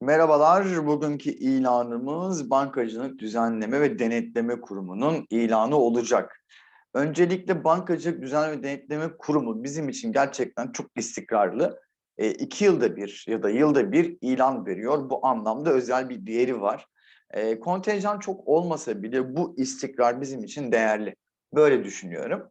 Merhabalar, bugünkü ilanımız Bankacılık Düzenleme ve Denetleme Kurumu'nun ilanı olacak. Öncelikle Bankacılık Düzenleme ve Denetleme Kurumu bizim için gerçekten çok istikrarlı. E, iki yılda bir ya da yılda bir ilan veriyor. Bu anlamda özel bir değeri var. E, kontenjan çok olmasa bile bu istikrar bizim için değerli. Böyle düşünüyorum.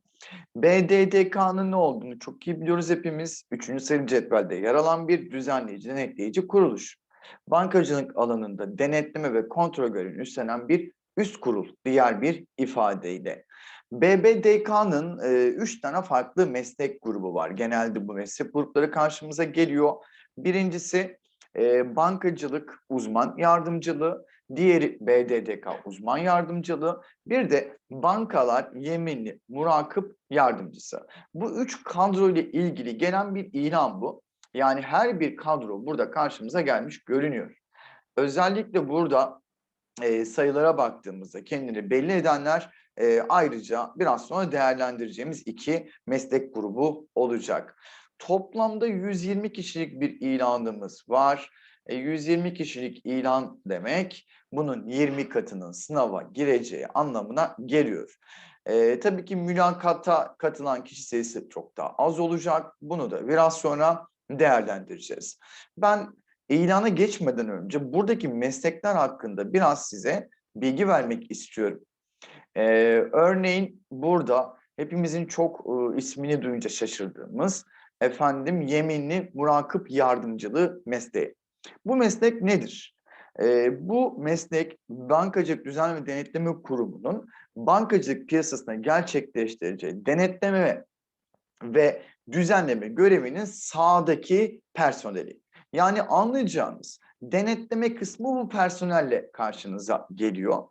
BDDK'nın ne olduğunu çok iyi biliyoruz hepimiz. Üçüncü sayılı cetvelde yer alan bir düzenleyici, denetleyici kuruluş bankacılık alanında denetleme ve kontrol görevini üstlenen bir üst kurul diğer bir ifadeyle. BBDK'nın e, üç tane farklı meslek grubu var. Genelde bu meslek grupları karşımıza geliyor. Birincisi e, bankacılık uzman yardımcılığı, diğeri BDDK uzman yardımcılığı, bir de bankalar yeminli murakip yardımcısı. Bu üç kadro ile ilgili gelen bir ilan bu. Yani her bir kadro burada karşımıza gelmiş görünüyor. Özellikle burada e, sayılara baktığımızda kendini belli edenler e, ayrıca biraz sonra değerlendireceğimiz iki meslek grubu olacak. Toplamda 120 kişilik bir ilanımız var. E, 120 kişilik ilan demek bunun 20 katının sınava gireceği anlamına geliyor. E, tabii ki mülakata katılan kişi sayısı çok daha az olacak. Bunu da biraz sonra değerlendireceğiz. Ben ilana geçmeden önce buradaki meslekler hakkında biraz size bilgi vermek istiyorum. Ee, örneğin burada hepimizin çok e, ismini duyunca şaşırdığımız efendim yeminli murakip yardımcılığı mesleği. Bu meslek nedir? Ee, bu meslek Bankacılık Düzenleme Denetleme Kurumu'nun bankacılık piyasasına gerçekleştireceği denetleme ve düzenleme görevinin sağdaki personeli. Yani anlayacağınız denetleme kısmı bu personelle karşınıza geliyor.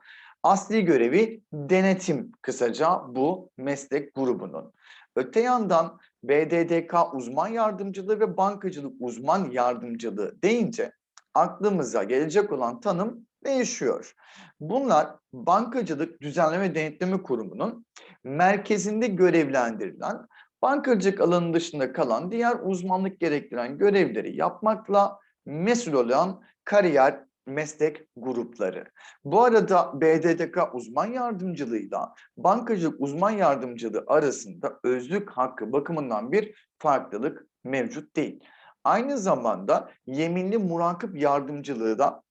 Asli görevi denetim kısaca bu meslek grubunun. Öte yandan BDDK uzman yardımcılığı ve bankacılık uzman yardımcılığı deyince aklımıza gelecek olan tanım değişiyor. Bunlar Bankacılık Düzenleme Denetleme Kurumu'nun merkezinde görevlendirilen bankacılık alanı dışında kalan diğer uzmanlık gerektiren görevleri yapmakla mesul olan kariyer meslek grupları. Bu arada BDDK uzman yardımcılığıyla bankacılık uzman yardımcılığı arasında özlük hakkı bakımından bir farklılık mevcut değil. Aynı zamanda yeminli murakip yardımcılığı da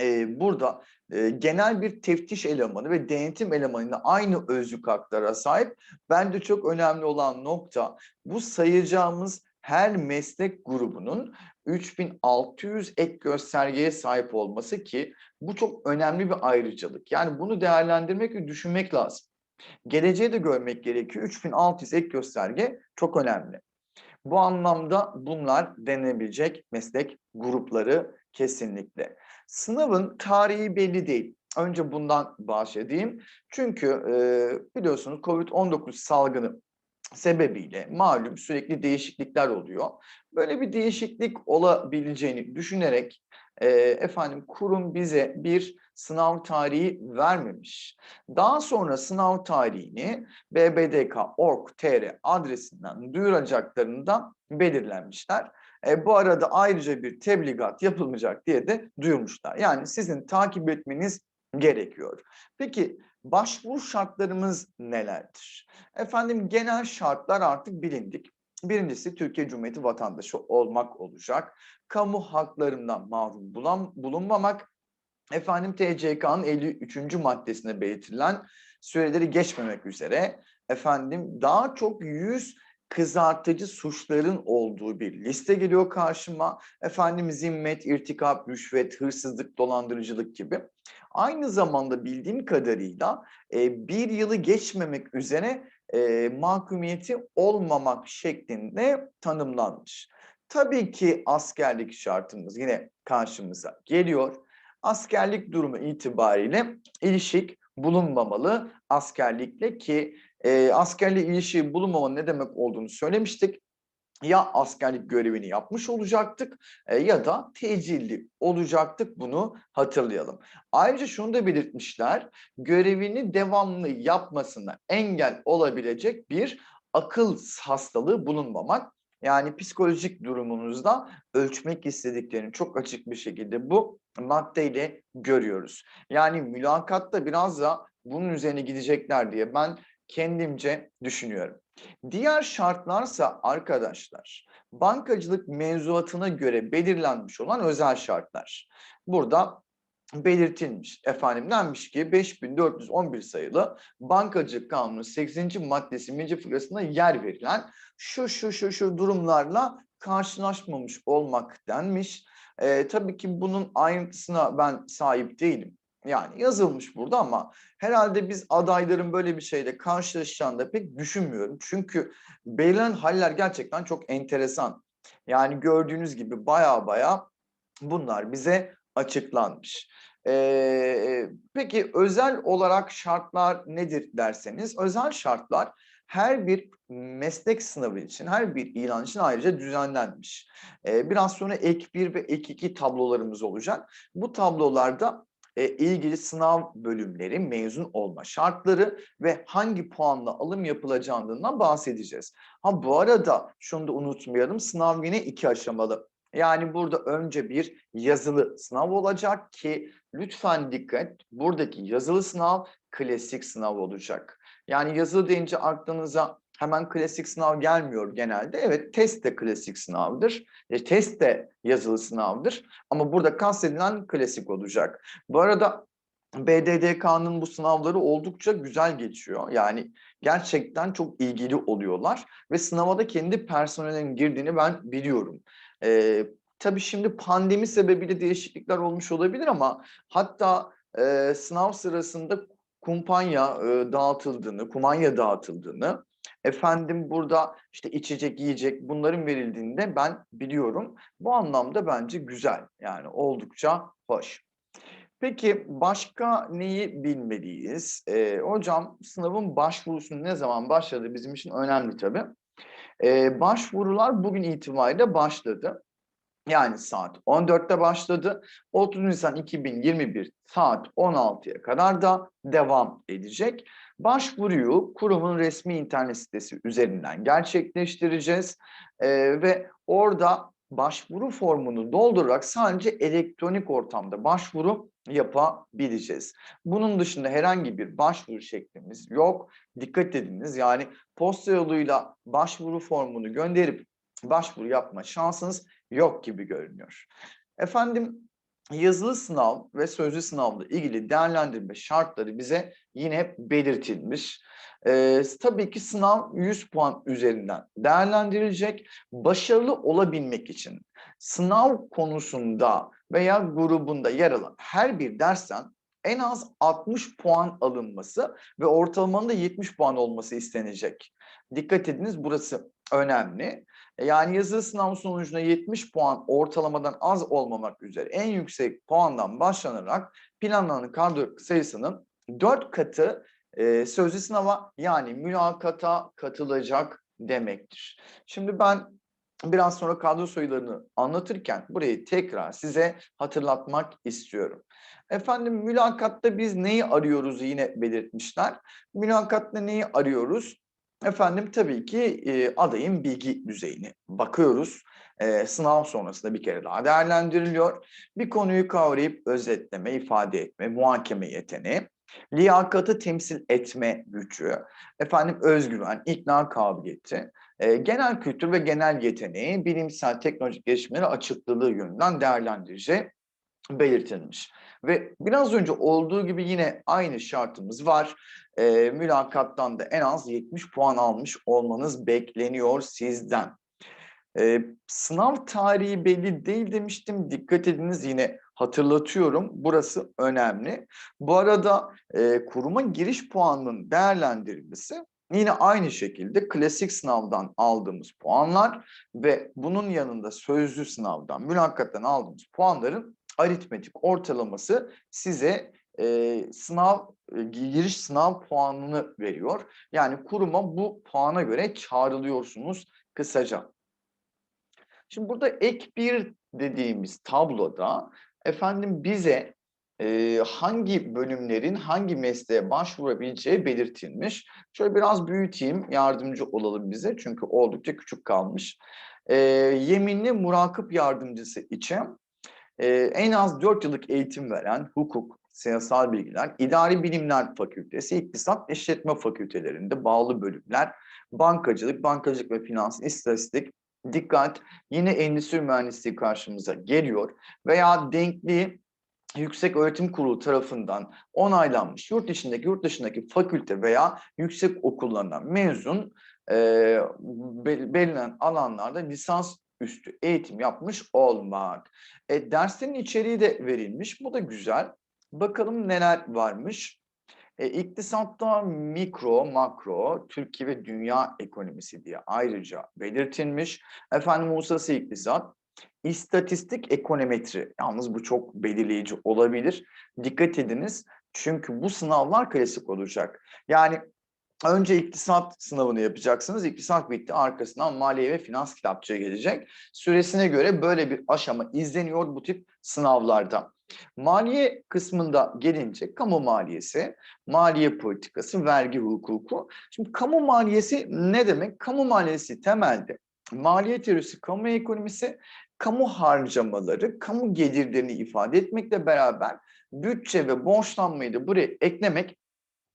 e, burada e, genel bir teftiş elemanı ve denetim elemanıyla aynı özlük haklara sahip. Bence çok önemli olan nokta bu sayacağımız her meslek grubunun 3600 ek göstergeye sahip olması ki bu çok önemli bir ayrıcalık. Yani bunu değerlendirmek ve düşünmek lazım. Geleceği de görmek gerekiyor. 3600 ek gösterge çok önemli. Bu anlamda bunlar denebilecek meslek grupları kesinlikle. Sınavın tarihi belli değil. Önce bundan bahsedeyim. Çünkü e, biliyorsunuz COVID-19 salgını sebebiyle malum sürekli değişiklikler oluyor. Böyle bir değişiklik olabileceğini düşünerek e, efendim kurum bize bir sınav tarihi vermemiş. Daha sonra sınav tarihini bbdk.org.tr adresinden duyuracaklarından belirlenmişler. E, bu arada ayrıca bir tebligat yapılmayacak diye de duyurmuşlar. Yani sizin takip etmeniz gerekiyor. Peki başvuru şartlarımız nelerdir? Efendim genel şartlar artık bilindik. Birincisi Türkiye Cumhuriyeti vatandaşı olmak olacak. Kamu haklarından mahrum bulan, bulunmamak. Efendim TCK'nın 53. maddesinde belirtilen süreleri geçmemek üzere efendim daha çok 100 kızartıcı suçların olduğu bir liste geliyor karşıma. Efendim zimmet, irtikap, rüşvet, hırsızlık, dolandırıcılık gibi. Aynı zamanda bildiğim kadarıyla e, bir yılı geçmemek üzere e, mahkumiyeti olmamak şeklinde tanımlanmış. Tabii ki askerlik şartımız yine karşımıza geliyor. Askerlik durumu itibariyle ilişik bulunmamalı askerlikle ki e, askerle ilişki bulunmamanın ne demek olduğunu söylemiştik. Ya askerlik görevini yapmış olacaktık e, ya da tecilli olacaktık bunu hatırlayalım. Ayrıca şunu da belirtmişler görevini devamlı yapmasına engel olabilecek bir akıl hastalığı bulunmamak Yani psikolojik durumunuzda ölçmek istediklerini çok açık bir şekilde bu maddeyle görüyoruz. Yani mülakatta biraz da bunun üzerine gidecekler diye ben kendimce düşünüyorum. Diğer şartlarsa arkadaşlar bankacılık mevzuatına göre belirlenmiş olan özel şartlar. Burada belirtilmiş. Efendim denmiş ki 5411 sayılı Bankacılık Kanunu 8. maddesi birinci fıkrasında yer verilen şu şu şu şu durumlarla karşılaşmamış olmak denmiş. Ee, tabii ki bunun ayrıntısına ben sahip değilim. Yani yazılmış burada ama herhalde biz adayların böyle bir şeyle karşılaşacağını da pek düşünmüyorum. Çünkü belirlenen haller gerçekten çok enteresan. Yani gördüğünüz gibi baya baya bunlar bize açıklanmış. Ee, peki özel olarak şartlar nedir derseniz, özel şartlar her bir meslek sınavı için, her bir ilan için ayrıca düzenlenmiş. Ee, biraz sonra ek 1 ve ek 2 tablolarımız olacak. Bu tablolarda e, ilgili sınav bölümleri, mezun olma şartları ve hangi puanla alım yapılacağından bahsedeceğiz. Ha bu arada şunu da unutmayalım, sınav yine iki aşamalı. Yani burada önce bir yazılı sınav olacak ki lütfen dikkat buradaki yazılı sınav klasik sınav olacak. Yani yazılı deyince aklınıza hemen klasik sınav gelmiyor genelde. Evet test de klasik sınavdır. E, test de yazılı sınavdır. Ama burada kastedilen klasik olacak. Bu arada BDDK'nın bu sınavları oldukça güzel geçiyor. Yani gerçekten çok ilgili oluyorlar ve sınava da kendi personelin girdiğini ben biliyorum. Ee, tabii şimdi pandemi sebebiyle değişiklikler olmuş olabilir ama hatta e, sınav sırasında kumpanya e, dağıtıldığını, kumanya dağıtıldığını, efendim burada işte içecek, yiyecek bunların verildiğini de ben biliyorum. Bu anlamda bence güzel yani oldukça hoş. Peki başka neyi bilmeliyiz? Ee, hocam sınavın başvurusunun ne zaman başladı bizim için önemli tabii. Ee, başvurular bugün itibariyle başladı. Yani saat 14'te başladı. 30 Nisan 2021 saat 16'ya kadar da devam edecek. Başvuruyu kurumun resmi internet sitesi üzerinden gerçekleştireceğiz. Ee, ve orada başvuru formunu doldurarak sadece elektronik ortamda başvuru yapabileceğiz. Bunun dışında herhangi bir başvuru şeklimiz yok. Dikkat ediniz yani posta yoluyla başvuru formunu gönderip başvuru yapma şansınız yok gibi görünüyor. Efendim yazılı sınav ve sözlü sınavla ilgili değerlendirme şartları bize yine belirtilmiş. Ee, tabii ki sınav 100 puan üzerinden değerlendirilecek. Başarılı olabilmek için sınav konusunda veya grubunda yer alan her bir dersten en az 60 puan alınması ve ortalamanın da 70 puan olması istenecek. Dikkat ediniz burası önemli. Yani yazılı sınav sonucunda 70 puan ortalamadan az olmamak üzere en yüksek puandan başlanarak planlanan kadro sayısının 4 katı e, sözlü sınava yani mülakata katılacak demektir. Şimdi ben biraz sonra kadro sayılarını anlatırken burayı tekrar size hatırlatmak istiyorum. Efendim mülakatta biz neyi arıyoruz yine belirtmişler. Mülakatta neyi arıyoruz? Efendim tabii ki e, adayın bilgi düzeyini bakıyoruz. E, sınav sonrasında bir kere daha değerlendiriliyor. Bir konuyu kavrayıp özetleme, ifade etme, muhakeme yeteneği, liyakatı temsil etme gücü, efendim özgüven, ikna kabiliyeti, e, genel kültür ve genel yeteneği, bilimsel teknolojik gelişmeleri açıklılığı yönünden değerlendireceği belirtilmiş. Ve biraz önce olduğu gibi yine aynı şartımız var. E, mülakattan da en az 70 puan almış olmanız bekleniyor sizden. E, sınav tarihi belli değil demiştim. Dikkat ediniz yine hatırlatıyorum. Burası önemli. Bu arada e, kuruma giriş puanının değerlendirilmesi yine aynı şekilde klasik sınavdan aldığımız puanlar ve bunun yanında sözlü sınavdan, mülakattan aldığımız puanların aritmetik ortalaması size e, sınav e, giriş sınav puanını veriyor. Yani kuruma bu puana göre çağrılıyorsunuz kısaca. Şimdi burada ek bir dediğimiz tabloda efendim bize e, hangi bölümlerin hangi mesleğe başvurabileceği belirtilmiş. Şöyle biraz büyüteyim, yardımcı olalım bize çünkü oldukça küçük kalmış. e, yeminli murakip yardımcısı için e, en az 4 yıllık eğitim veren hukuk, siyasal bilgiler, idari bilimler fakültesi, iktisat işletme fakültelerinde bağlı bölümler, bankacılık, bankacılık ve finans, istatistik, dikkat yine endüstri mühendisliği karşımıza geliyor veya denkli Yüksek Öğretim Kurulu tarafından onaylanmış yurt içindeki yurt dışındaki fakülte veya yüksek okullarından mezun e, belirlenen alanlarda lisans üstü eğitim yapmış olmak. E, derslerin içeriği de verilmiş. Bu da güzel. Bakalım neler varmış. E, iktisatta mikro, makro, Türkiye ve dünya ekonomisi diye ayrıca belirtilmiş. Efendim uluslararası iktisat, istatistik ekonometri. Yalnız bu çok belirleyici olabilir. Dikkat ediniz. Çünkü bu sınavlar klasik olacak. Yani Önce iktisat sınavını yapacaksınız. İktisat bitti. Arkasından maliye ve finans kitapçıya gelecek. Süresine göre böyle bir aşama izleniyor bu tip sınavlarda. Maliye kısmında gelince kamu maliyesi, maliye politikası, vergi hukuku. Şimdi kamu maliyesi ne demek? Kamu maliyesi temelde maliye teorisi, kamu ekonomisi, kamu harcamaları, kamu gelirlerini ifade etmekle beraber bütçe ve borçlanmayı da buraya eklemek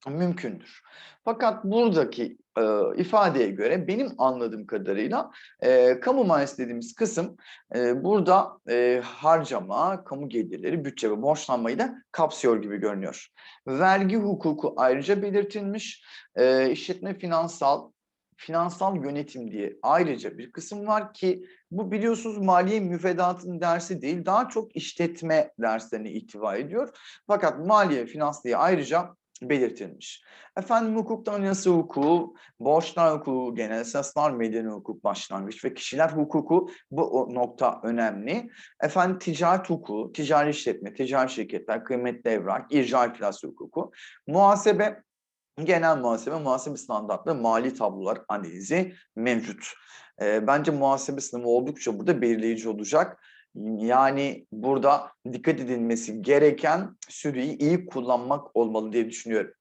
mümkündür. Fakat buradaki e, ifadeye göre benim anladığım kadarıyla e, kamu maliyesi dediğimiz kısım e, burada e, harcama, kamu gelirleri, bütçe ve borçlanmayı da kapsıyor gibi görünüyor. Vergi hukuku ayrıca belirtilmiş. E, işletme finansal, finansal yönetim diye ayrıca bir kısım var ki bu biliyorsunuz maliye müfredatının dersi değil daha çok işletme derslerine ihtiva ediyor. Fakat maliye finans diye ayrıca belirtilmiş. Efendim hukuktan yasa hukuku, borçlar hukuku, genel esaslar, medeni hukuk başlangıç ve kişiler hukuku bu nokta önemli. Efendim ticaret hukuku, ticari işletme, ticari şirketler, kıymetli evrak, irca iflası hukuku, muhasebe, genel muhasebe, muhasebe standartları, mali tablolar analizi mevcut. E, bence muhasebe sınavı oldukça burada belirleyici olacak. Yani burada dikkat edilmesi gereken süreyi iyi kullanmak olmalı diye düşünüyorum.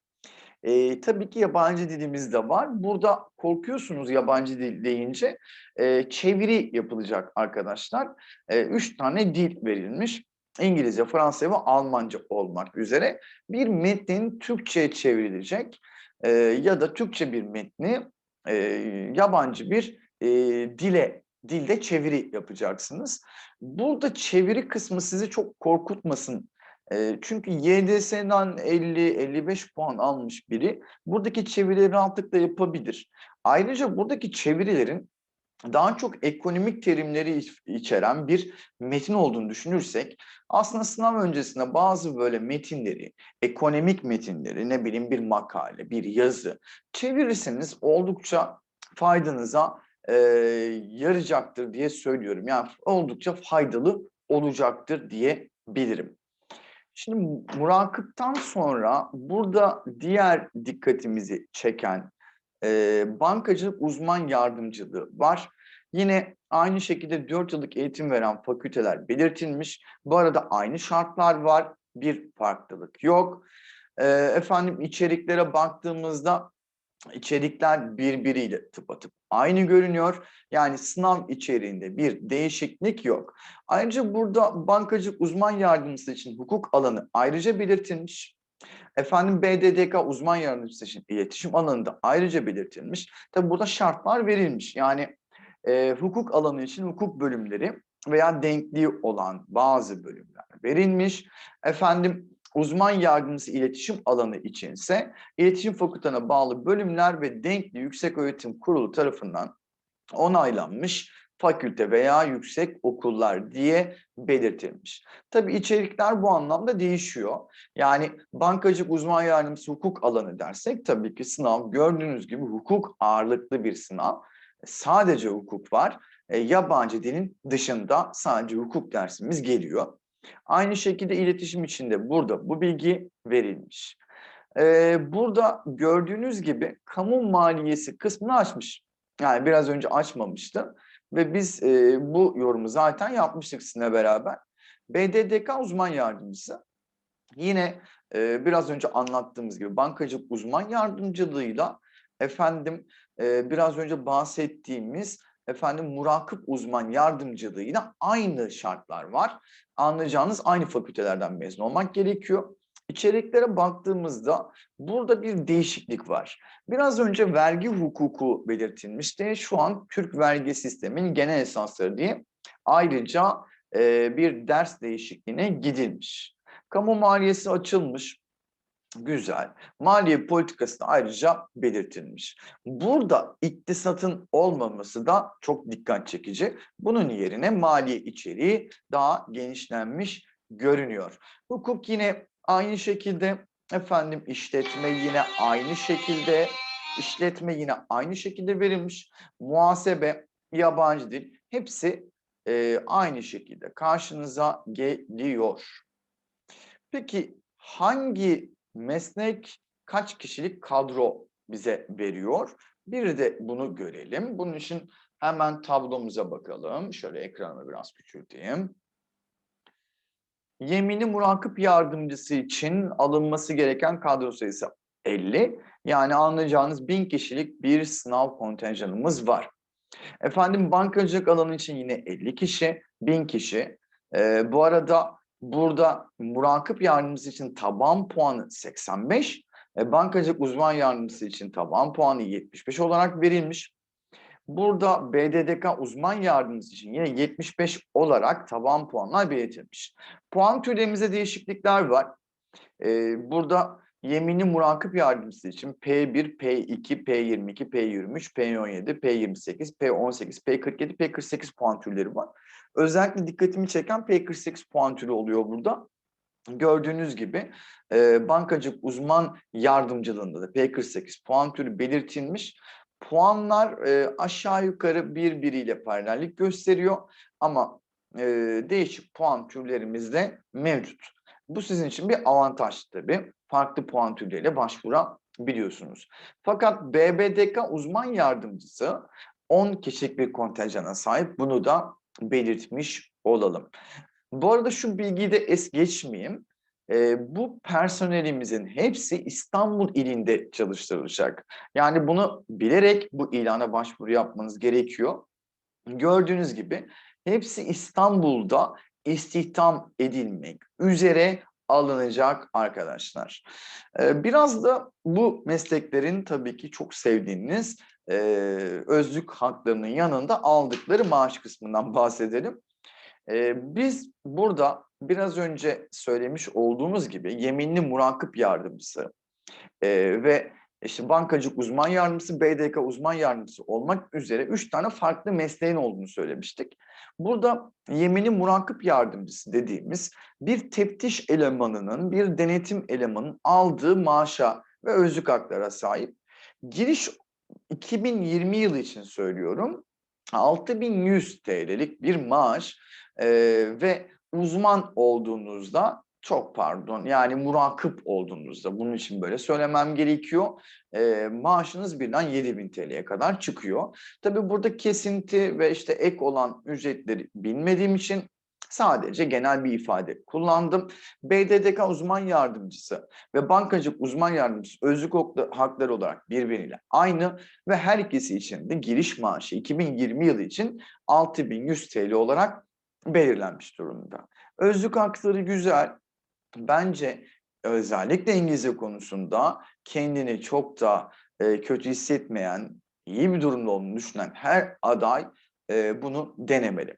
E, tabii ki yabancı dilimiz de var. Burada korkuyorsunuz yabancı dil deyince. E, çeviri yapılacak arkadaşlar. E, üç tane dil verilmiş. İngilizce, Fransızca ve Almanca olmak üzere. Bir metnin Türkçe'ye çevrilecek e, ya da Türkçe bir metni e, yabancı bir e, dile dilde çeviri yapacaksınız. Burada çeviri kısmı sizi çok korkutmasın. E, çünkü YDS'den 50-55 puan almış biri buradaki çevirileri rahatlıkla yapabilir. Ayrıca buradaki çevirilerin daha çok ekonomik terimleri içeren bir metin olduğunu düşünürsek aslında sınav öncesinde bazı böyle metinleri, ekonomik metinleri ne bileyim bir makale, bir yazı çevirirseniz oldukça faydanıza e, yarayacaktır diye söylüyorum. Yani oldukça faydalı olacaktır diye bilirim. Şimdi murakıptan sonra burada diğer dikkatimizi çeken e, bankacılık uzman yardımcılığı var. Yine aynı şekilde 4 yıllık eğitim veren fakülteler belirtilmiş. Bu arada aynı şartlar var. Bir farklılık yok. E, efendim içeriklere baktığımızda içerikler birbiriyle tıpatıp aynı görünüyor. Yani sınav içeriğinde bir değişiklik yok. Ayrıca burada bankacılık uzman yardımcısı için hukuk alanı ayrıca belirtilmiş. Efendim BDDK uzman yardımcısı için iletişim alanında ayrıca belirtilmiş. Tabi burada şartlar verilmiş. Yani e, hukuk alanı için hukuk bölümleri veya denkliği olan bazı bölümler verilmiş. Efendim uzman yardımcısı iletişim alanı içinse iletişim fakültene bağlı bölümler ve denkli yüksek öğretim kurulu tarafından onaylanmış fakülte veya yüksek okullar diye belirtilmiş. Tabii içerikler bu anlamda değişiyor. Yani bankacılık uzman yardımcısı hukuk alanı dersek tabii ki sınav gördüğünüz gibi hukuk ağırlıklı bir sınav. Sadece hukuk var. E, yabancı dilin dışında sadece hukuk dersimiz geliyor. Aynı şekilde iletişim içinde burada bu bilgi verilmiş. Ee, burada gördüğünüz gibi kamu maliyesi kısmını açmış. Yani biraz önce açmamıştı. Ve biz e, bu yorumu zaten yapmıştık sizinle beraber. BDDK uzman yardımcısı yine e, biraz önce anlattığımız gibi bankacılık uzman yardımcılığıyla efendim e, biraz önce bahsettiğimiz efendim murakip uzman yardımcılığı aynı şartlar var. Anlayacağınız aynı fakültelerden mezun olmak gerekiyor. İçeriklere baktığımızda burada bir değişiklik var. Biraz önce vergi hukuku belirtilmişti. Şu an Türk vergi sisteminin genel esasları diye ayrıca bir ders değişikliğine gidilmiş. Kamu maliyesi açılmış. Güzel. Maliye politikası ayrıca belirtilmiş. Burada iktisatın olmaması da çok dikkat çekici. Bunun yerine maliye içeriği daha genişlenmiş görünüyor. Hukuk yine aynı şekilde efendim işletme yine aynı şekilde işletme yine aynı şekilde verilmiş. Muhasebe, yabancı dil hepsi e, aynı şekilde karşınıza geliyor. Peki hangi meslek kaç kişilik kadro bize veriyor? Bir de bunu görelim. Bunun için hemen tablomuza bakalım. Şöyle ekranı biraz küçülteyim. Yemini murakip yardımcısı için alınması gereken kadro sayısı 50. Yani anlayacağınız 1000 kişilik bir sınav kontenjanımız var. Efendim bankacılık alanı için yine 50 kişi, 1000 kişi. Ee, bu arada burada murakip yardımcısı için taban puanı 85, e, bankacılık uzman yardımcısı için taban puanı 75 olarak verilmiş. Burada BDDK uzman yardımcısı için yine 75 olarak taban puanlar belirtilmiş. Puan türlerimizde değişiklikler var. Ee, burada Yemini murakip yardımcısı için P1, P2, P22, P23, P17, P28, P18, P47, P48 puan türleri var. Özellikle dikkatimi çeken P48 puan türü oluyor burada. Gördüğünüz gibi e, bankacılık uzman yardımcılığında da P48 puan türü belirtilmiş. Puanlar e, aşağı yukarı birbiriyle paralellik gösteriyor ama e, değişik puan türlerimiz de mevcut. Bu sizin için bir avantaj tabii. Farklı puan türleriyle başvurabiliyorsunuz. Fakat BBDK uzman yardımcısı 10 kişilik bir kontenjana sahip. Bunu da belirtmiş olalım. Bu arada şu bilgiyi de es geçmeyeyim. E, bu personelimizin hepsi İstanbul ilinde çalıştırılacak. Yani bunu bilerek bu ilana başvuru yapmanız gerekiyor. Gördüğünüz gibi hepsi İstanbul'da istihdam edilmek üzere alınacak arkadaşlar. Ee, biraz da bu mesleklerin tabii ki çok sevdiğiniz e, özlük haklarının yanında aldıkları maaş kısmından bahsedelim. Ee, biz burada biraz önce söylemiş olduğumuz gibi yeminli murakip yardımcısı e, ve işte bankacılık uzman yardımcısı, BDK uzman yardımcısı olmak üzere üç tane farklı mesleğin olduğunu söylemiştik. Burada yemini murakip yardımcısı dediğimiz bir teftiş elemanının, bir denetim elemanının aldığı maaşa ve özlük haklara sahip. Giriş 2020 yılı için söylüyorum. 6100 TL'lik bir maaş e, ve uzman olduğunuzda çok pardon yani murakip olduğunuzda bunun için böyle söylemem gerekiyor. E, maaşınız birden 7000 TL'ye kadar çıkıyor. Tabii burada kesinti ve işte ek olan ücretleri bilmediğim için sadece genel bir ifade kullandım. BDDK uzman yardımcısı ve bankacılık uzman yardımcısı özlük hakları olarak birbiriyle aynı ve her ikisi için de giriş maaşı 2020 yılı için 6100 TL olarak belirlenmiş durumda. Özlük hakları güzel, bence özellikle İngilizce konusunda kendini çok da e, kötü hissetmeyen, iyi bir durumda olduğunu düşünen her aday e, bunu denemeli.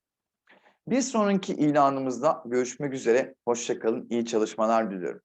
Bir sonraki ilanımızda görüşmek üzere. Hoşçakalın, iyi çalışmalar diliyorum.